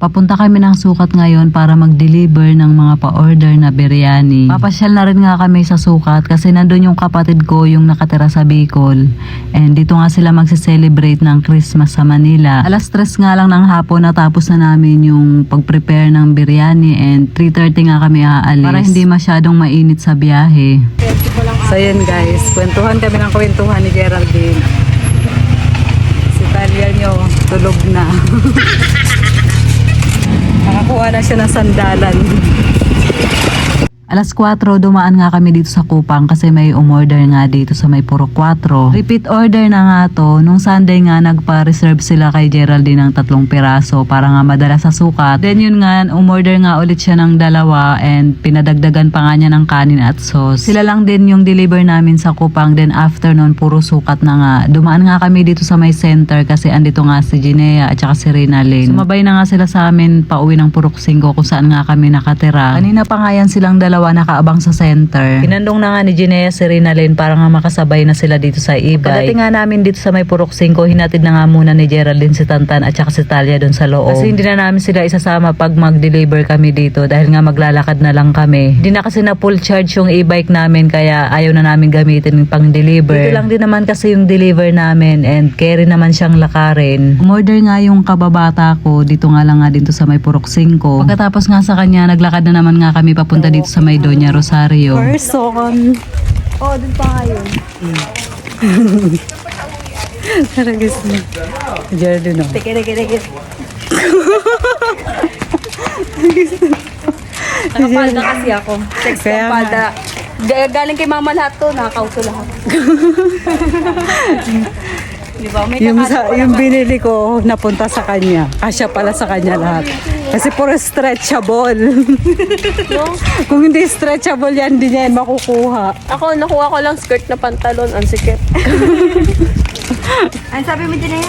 Papunta kami ng sukat ngayon para mag-deliver ng mga pa-order na biryani. Papasyal na rin nga kami sa sukat kasi nandun yung kapatid ko yung nakatira sa Bicol. And dito nga sila magse-celebrate ng Christmas sa Manila. Alas 3 nga lang ng hapon natapos na namin yung pag-prepare ng biryani and 3.30 nga kami aalis. Para hindi masyadong mainit sa biyahe. So yun guys, kwentuhan kami ng kwentuhan ni Geraldine. Si Talia nyo, tulog na. Na siya ng sandalan. Alas 4, dumaan nga kami dito sa Kupang kasi may umorder nga dito sa may Puro 4. Repeat order na nga to. Nung Sunday nga nagpa-reserve sila kay Geraldine ng tatlong piraso para nga madala sa sukat. Then yun nga, umorder nga ulit siya ng dalawa and pinadagdagan pa nga niya ng kanin at sauce. Sila lang din yung deliver namin sa Kupang. Then after nun, puro sukat na nga. Dumaan nga kami dito sa may center kasi andito nga si Ginea at saka si Rinalyn. Sumabay na nga sila sa amin pauwi ng Purok 5 kung saan nga kami nakatira. Kanina pa nga yan silang dalawa nakaabang sa center. Kinandong na nga ni Ginea si Rinalyn para nga makasabay na sila dito sa e-bike. Pagdating nga namin dito sa may Purok 5, hinatid na nga muna ni Geraldine si Tantan at saka si Talia doon sa loob. Kasi hindi na namin sila isasama pag mag-deliver kami dito dahil nga maglalakad na lang kami. Hindi na kasi na full charge yung e-bike namin kaya ayaw na namin gamitin pang deliver. Dito lang din naman kasi yung deliver namin and carry naman siyang lakarin. Umorder nga yung kababata ko dito nga lang nga dito sa may Purok 5. Pagkatapos nga sa kanya, naglakad na naman nga kami papunta dito sa may Doña Rosario. Person. Oh, dun pa nga yun. Karagis na. Jordan no. Teke, teke, teke. Nakapalda kasi ako. Text Kaya Kaya palda. Ga- Galing kay mama lahat to, nakakauto lahat. Di ba? May Yung, sa, yung binili ko, napunta sa kanya. Kasya pala sa kanya lahat. Kasi puro stretchable. No? Kung hindi stretchable yan, hindi niya yan makukuha. Ako, nakuha ko lang skirt na pantalon. Ang sikip. Ano sabi mo din eh?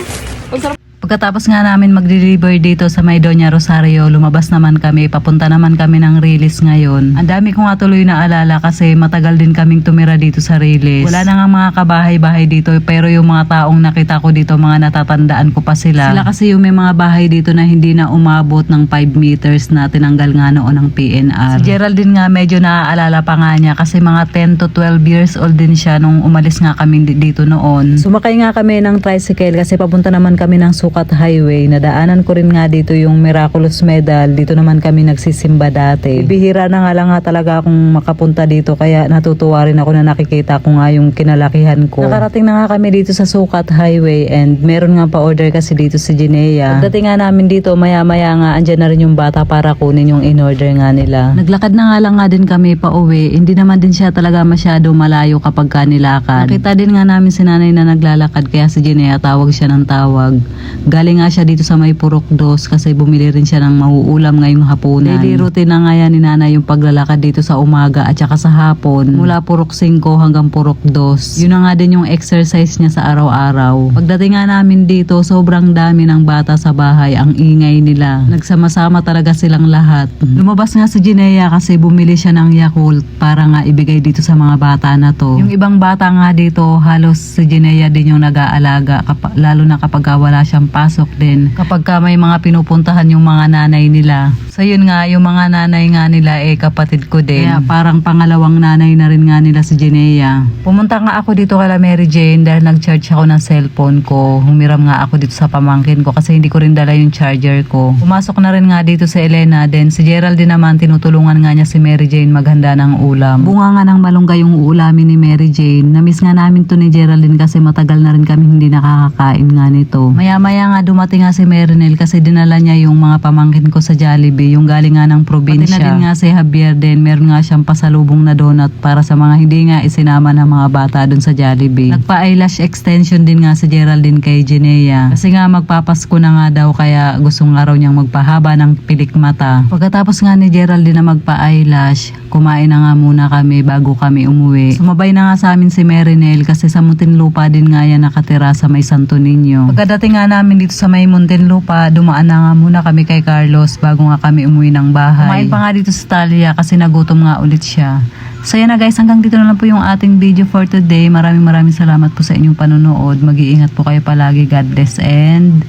Ang sarap. Pagkatapos nga namin mag-deliver dito sa may Rosario, lumabas naman kami, papunta naman kami ng Rilis ngayon. Ang dami ko nga tuloy na alala kasi matagal din kaming tumira dito sa Rilis. Wala na nga mga kabahay-bahay dito pero yung mga taong nakita ko dito, mga natatandaan ko pa sila. Sila kasi yung may mga bahay dito na hindi na umabot ng 5 meters na tinanggal nga noon ng PNR. Si Geraldine nga medyo naaalala pa nga niya kasi mga 10 to 12 years old din siya nung umalis nga kami di- dito noon. Sumakay nga kami ng tricycle kasi papunta naman kami ng Sukat Highway. Nadaanan ko rin nga dito yung Miraculous Medal. Dito naman kami nagsisimba dati. Bihira na nga lang nga talaga akong makapunta dito kaya natutuwa rin ako na nakikita ko nga yung kinalakihan ko. Nakarating na nga kami dito sa Sukat Highway and meron nga pa-order kasi dito si Ginea. Pagdating nga namin dito maya-maya nga andyan na rin yung bata para kunin yung in-order nga nila. Naglakad na nga lang nga din kami pa uwi. Hindi naman din siya talaga masyado malayo kapag kanilakad. Nakita din nga namin si nanay na naglalakad kaya si Ginea tawag siya ng tawag. Galing nga siya dito sa may Purok Dos kasi bumili rin siya ng mauulam ngayong hapunan. Daily routine na nga yan ni nanay yung paglalakad dito sa umaga at saka sa hapon. Mula Purok 5 hanggang Purok 2. Yun na nga din yung exercise niya sa araw-araw. Pagdating nga namin dito, sobrang dami ng bata sa bahay. Ang ingay nila. Nagsama-sama talaga silang lahat. Lumabas nga si Ginea kasi bumili siya ng Yakult para nga ibigay dito sa mga bata na to. Yung ibang bata nga dito, halos si Ginea din yung nag-aalaga. lalo na kapag ka wala siyang pasok din. Kapag ka may mga pinupuntahan yung mga nanay nila. So yun nga, yung mga nanay nga nila eh kapatid ko din. Kaya parang pangalawang nanay na rin nga nila si Ginea. Pumunta nga ako dito kala Mary Jane dahil nag-charge ako ng cellphone ko. Humiram nga ako dito sa pamangkin ko kasi hindi ko rin dala yung charger ko. Pumasok na rin nga dito si Elena then si Geraldine naman tinutulungan nga niya si Mary Jane maghanda ng ulam. Bunga nga ng malunggay yung ulamin ni Mary Jane. Namiss nga namin to ni Geraldine kasi matagal na rin kami hindi nakakakain nga nito. Maya-maya nga dumating nga si Merinel kasi dinala niya yung mga pamangkin ko sa Jollibee, yung galing nga ng probinsya. Pati na din nga si Javier din, meron nga siyang pasalubong na donut para sa mga hindi nga isinama ng mga bata dun sa Jollibee. Nagpa-eyelash extension din nga si Geraldine kay Ginea. Kasi nga magpapasko na nga daw kaya gusto nga raw niyang magpahaba ng pilik mata. Pagkatapos nga ni Geraldine na magpa-eyelash, kumain na nga muna kami bago kami umuwi. Sumabay na nga sa amin si Merinel kasi sa Muntinlupa din nga yan nakatira sa may Santo Niño. Pagkadating nga namin dito sa may Muntinlupa, dumaan na nga muna kami kay Carlos bago nga kami umuwi ng bahay. Kumain pa nga dito sa Talia kasi nagutom nga ulit siya. So yan na guys, hanggang dito na lang po yung ating video for today. Maraming maraming salamat po sa inyong panonood. Mag-iingat po kayo palagi. God bless and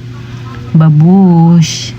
babush!